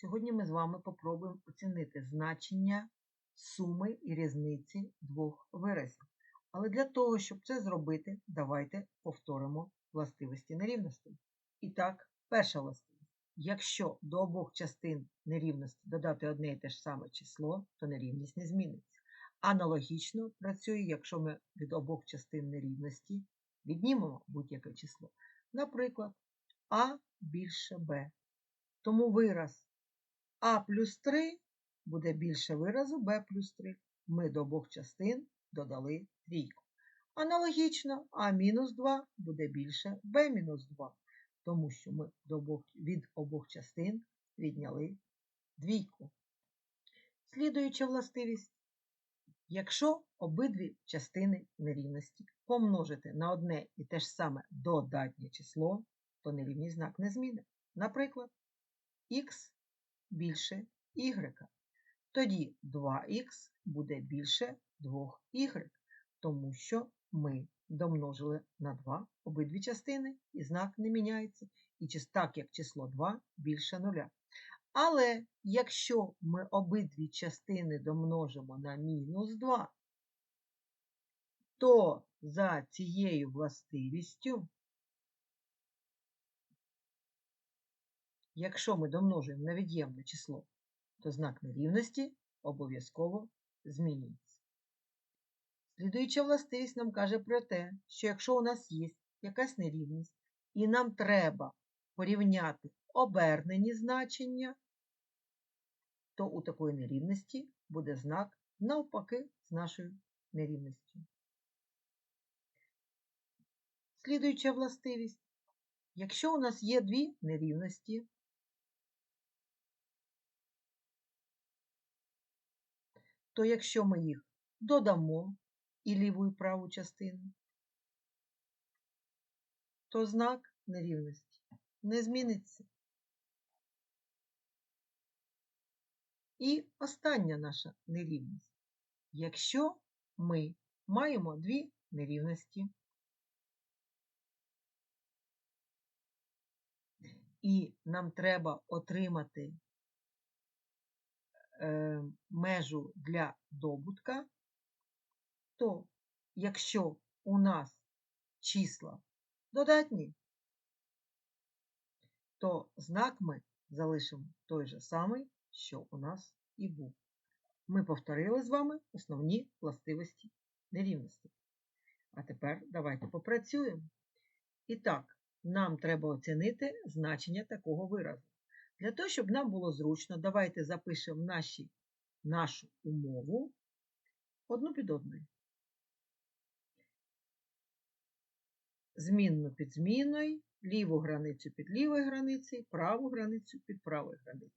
Сьогодні ми з вами попробуємо оцінити значення суми і різниці двох виразів. Але для того, щоб це зробити, давайте повторимо властивості нерівностей. І так, перша властивість. Якщо до обох частин нерівності додати одне і те ж саме число, то нерівність не зміниться. Аналогічно працює, якщо ми від обох частин нерівності віднімемо будь-яке число. Наприклад, А більше Б. Тому вираз А плюс 3 буде більше виразу Б плюс 3. Ми до обох частин додали трійку. Аналогічно А мінус 2 буде більше Б мінус 2, тому що ми до обох, від обох частин відняли двійку. Слідуюча властивість. Якщо обидві частини нерівності помножити на одне і те ж саме додатнє число, то нерівний знак не змінить. Наприклад, х більше y. Тоді 2х буде більше 2y, тому що ми домножили на 2 обидві частини, і знак не міняється, і так як число 2 більше 0. Але якщо ми обидві частини домножимо на мінус 2, то за цією властивістю, якщо ми домножуємо на від'ємне число, то знак нерівності обов'язково змінюється. Слідуюча властивість нам каже про те, що якщо у нас є якась нерівність, і нам треба порівняти обернені значення, то у такої нерівності буде знак навпаки з нашою нерівністю. Слідуюча властивість. Якщо у нас є дві нерівності, то якщо ми їх додамо і ліву і праву частину, то знак нерівності не зміниться. І остання наша нерівність. Якщо ми маємо дві нерівності, і нам треба отримати межу для добутка, то якщо у нас числа додатні, то знак ми залишимо той же самий, що у нас і був. Ми повторили з вами основні властивості нерівності. А тепер давайте попрацюємо. І так, нам треба оцінити значення такого виразу. Для того, щоб нам було зручно, давайте запишемо наші, нашу умову одну під одною. Змінну під змінною, ліву границю під лівою границею, праву границю під правою границею.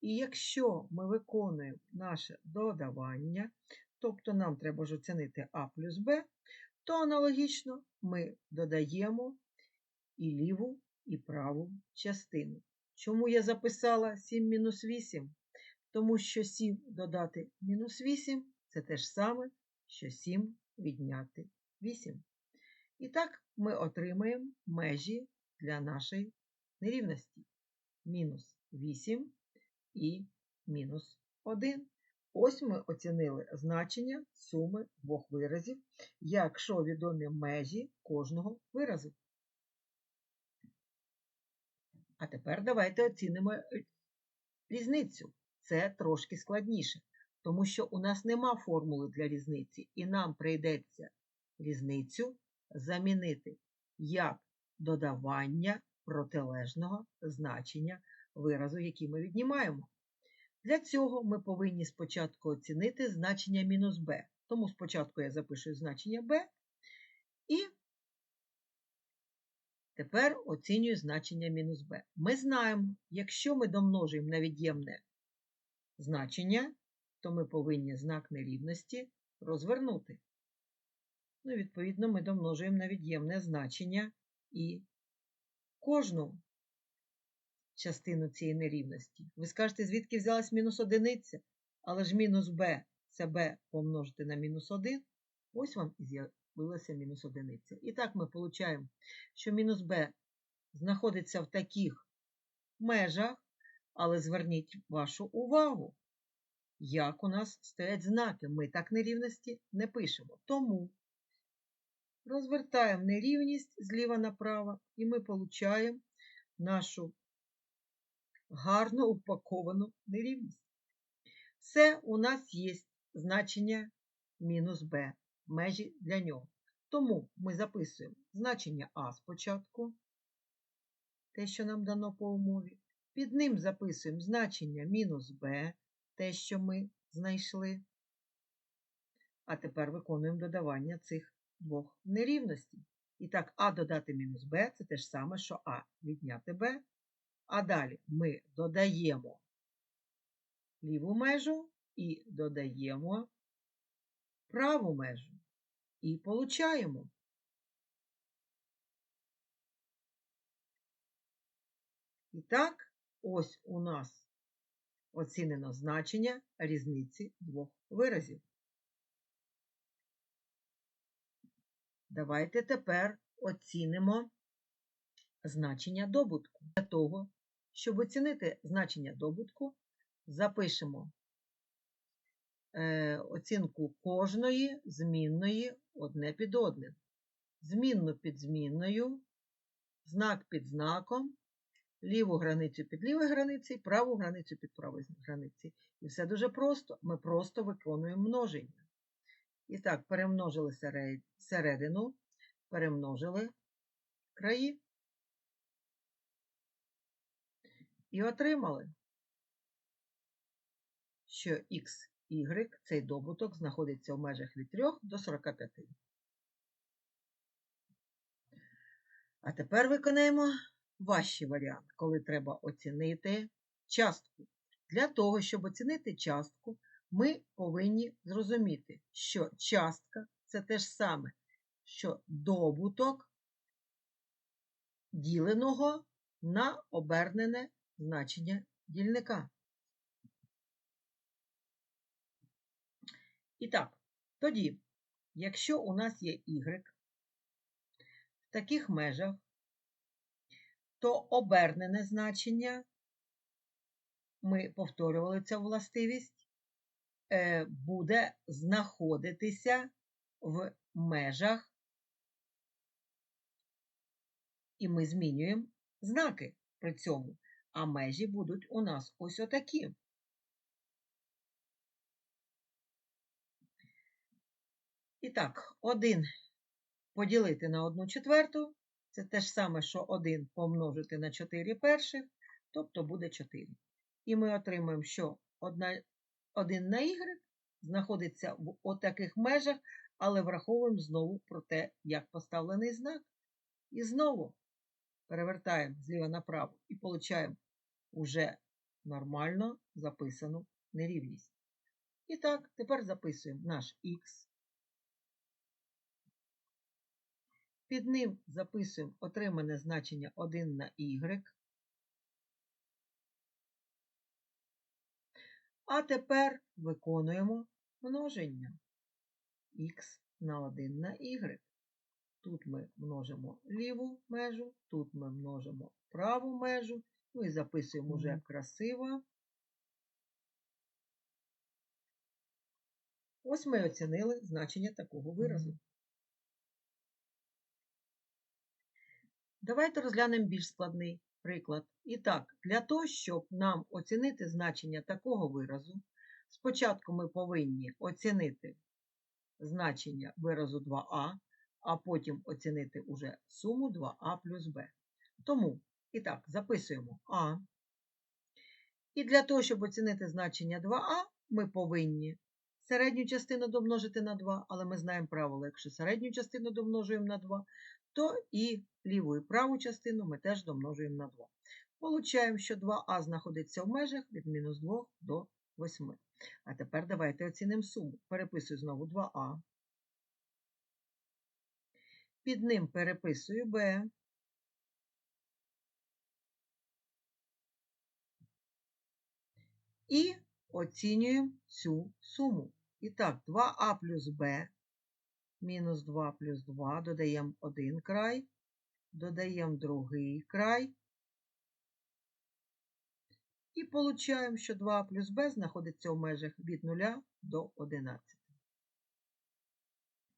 І якщо ми виконуємо наше додавання, тобто нам треба ж оцінити А плюс Б, то аналогічно ми додаємо і ліву, і праву частину. Чому я записала 7 мінус 8? Тому що 7 додати мінус 8 це те ж саме, що 7 відняти 8. І так ми отримаємо межі для нашої нерівності. Мінус 8 і мінус 1. Ось ми оцінили значення суми двох виразів, якщо відомі межі кожного виразу. А тепер давайте оцінимо е, різницю. Це трошки складніше, тому що у нас нема формули для різниці, і нам прийдеться різницю замінити як додавання протилежного значення виразу, який ми віднімаємо. Для цього ми повинні спочатку оцінити значення мінус b. Тому спочатку я запишу значення b і тепер оцінюю значення мінус b. Ми знаємо, якщо ми домножуємо на від'ємне значення, то ми повинні знак нерівності розвернути. Ну, відповідно, ми домножуємо на від'ємне значення і кожну частину цієї нерівності. Ви скажете, звідки взялась мінус одиниця? Але ж мінус b це b помножити на мінус 1. Ось вам і з'явилася мінус одиниця. І так ми отримуємо, що мінус b знаходиться в таких межах, Але зверніть вашу увагу, як у нас стоять знаки. Ми так нерівності не пишемо. Тому розвертаємо нерівність зліва направо, і ми получаємо нашу гарно упаковану нерівність. Це у нас є значення мінус b, межі для нього. Тому ми записуємо значення А спочатку, те, що нам дано по умові. Під ним записуємо значення мінус b, те, що ми знайшли. А тепер виконуємо додавання цих двох нерівностей. І так, А додати мінус b це те ж саме, що А відняти b. А далі ми додаємо ліву межу і додаємо праву межу. І получаємо. І так, ось у нас оцінено значення різниці двох виразів. Давайте тепер оцінимо значення добутку. Для того, щоб оцінити значення добутку, запишемо оцінку кожної змінної одне під одним. Змінну під змінною, знак під знаком, ліву границю під лівою границею, праву границю під правою границею. І все дуже просто. Ми просто виконуємо множення. І так, перемножили середину, перемножили краї. І отримали, що x, y, цей добуток знаходиться в межах від 3 до 45. А тепер виконаємо важчий варіант, коли треба оцінити частку. Для того, щоб оцінити частку, ми повинні зрозуміти, що частка це те ж саме, що добуток діленого на обернене значення дільника. І так, тоді, якщо у нас є y в таких межах, то обернене значення, ми повторювали цю властивість, е, буде знаходитися в межах, і ми змінюємо знаки при цьому а межі будуть у нас ось отакі. І так, 1 поділити на 1 четверту, це те ж саме, що 1 помножити на 4 перших, тобто буде 4. І ми отримаємо, що 1 на y знаходиться в отаких межах, але враховуємо знову про те, як поставлений знак. І знову перевертаємо зліва направо і получаємо уже нормально записану нерівність. І так, тепер записуємо наш х. Під ним записуємо отримане значення 1 на y. А тепер виконуємо множення х на 1 на y. Тут ми множимо ліву межу, тут ми множимо праву межу Ну і записуємо вже красиво. Ось ми оцінили значення такого виразу. Давайте розглянемо більш складний приклад. І так, для того, щоб нам оцінити значення такого виразу, спочатку ми повинні оцінити значення виразу 2а, а потім оцінити уже суму 2а плюс b. Тому і так, записуємо А. І для того, щоб оцінити значення 2а, ми повинні середню частину домножити на 2, але ми знаємо правило, якщо середню частину домножуємо на 2, то і ліву і праву частину ми теж домножуємо на 2. Получаємо, що 2а знаходиться в межах від мінус 2 до 8. А тепер давайте оцінимо суму. Переписую знову 2а. Під ним переписую b. і оцінюємо цю суму. І так, 2а плюс b мінус 2 плюс 2, додаємо один край, додаємо другий край. І получаємо, що 2 плюс b знаходиться в межах від 0 до 11.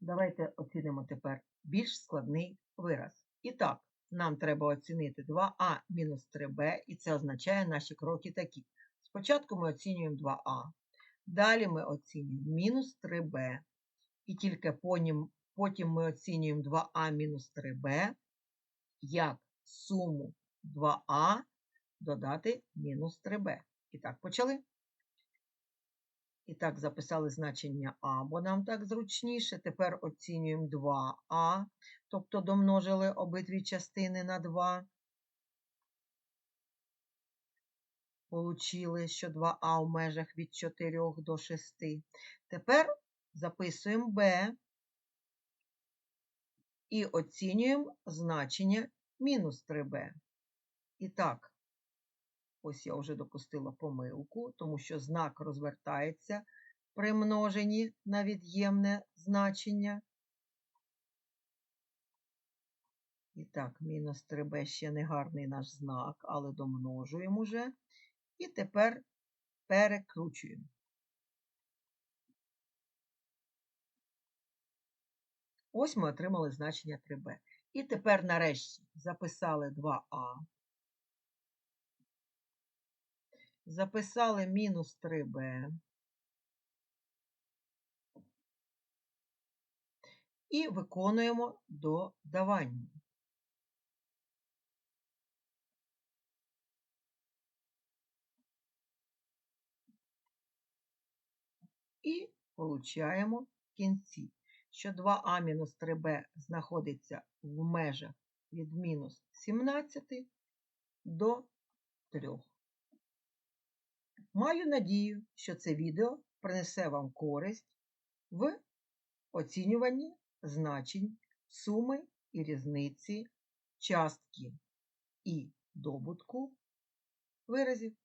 Давайте оцінимо тепер більш складний вираз. І так, нам треба оцінити 2а мінус 3b, і це означає наші кроки такі. Спочатку ми оцінюємо 2а, далі ми оцінюємо мінус 3b, і тільки потім ми оцінюємо 2а мінус 3b, як суму 2а додати мінус 3b. І так, почали. І так, записали значення А, бо нам так зручніше. Тепер оцінюємо 2а, тобто домножили обидві частини на 2. Получили, що 2а в межах від 4 до 6. Тепер записуємо b і оцінюємо значення мінус 3b. І так, ось я вже допустила помилку, тому що знак розвертається при множенні на від'ємне значення. І так, мінус 3b ще не гарний наш знак, але домножуємо вже. І тепер перекручуємо. Ось ми отримали значення 3b. І тепер нарешті записали 2а. Записали мінус 3b. І виконуємо додавання. І получаємо кінці, що 2а мінус 3b знаходиться в межах від мінус 17 до 3. Маю надію, що це відео принесе вам користь в оцінюванні значень суми і різниці частки і добутку виразів.